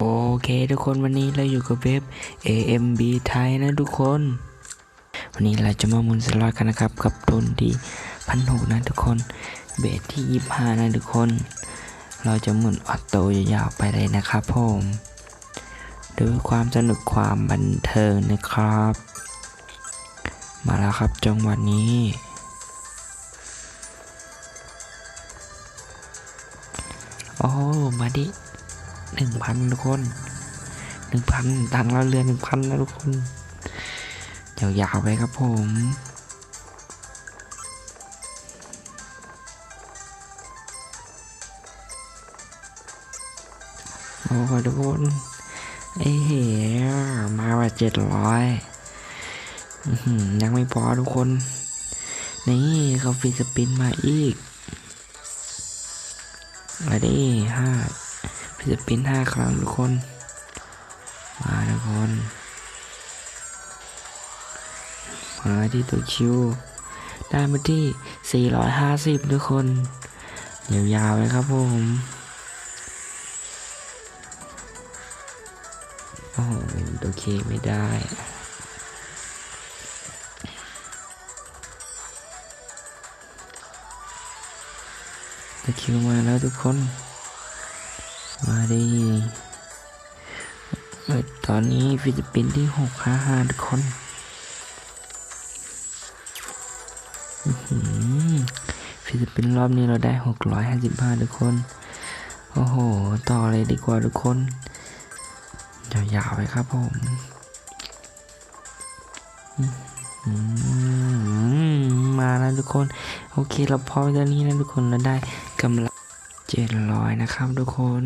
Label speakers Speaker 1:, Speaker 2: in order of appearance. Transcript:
Speaker 1: โอเคทุกคนวันนี้เราอยู่กับเว็บ AMB ไทยนะทุกคน วันนี้เราจะมาหมุนสล็อตกันนะครับกับทุนที่พันหกนะทุกคน เบสที่ยี่ห้านะทุกคน เราจะหมุนออโต้ยาวๆไปเลยนะครับผมด้วยความสนุกความบันเทิงนะครับ มาแล้วครับจังหวะนี้ โอ้ มาดิหนึ่งพันทุกคนหนึ่งพันตังเราเรือหนึ่งพันนะทุกคนยาวๆไปครับผมโอ้ยทุกคนไอ้เหี้ยมาว่าเจ็ดร้อยยังไม่พอทุกคน นี่เขาฟีสปินมาอีก มาดิห้าฟิลิปปินส์ห้าครั้งทุกคน มาทุกคน มาที่ตัวคิว ได้มาที่ 450 ทุกคนยาวๆเลยครับผมโอ้โหเป็นตัวเคไม่ได้ ตัวคิวมาแล้วทุกคน มาดิเอ้ยตอนนี้ฟิลิปปินส์ที่หกห้าห้าทุกคนฟิลิปปินส์รอบนี้เราได้หกร้อยห้าสิบห้าทุกคน โอ้โห ต่อเลยดีกว่าทุกคน ยาวๆไปครับผม อืมาแล้วทุกคน โอเคเราพอตอนนี้นะทุกคนเราได้กำไรเจ็ดร้อยนะครับทุกคน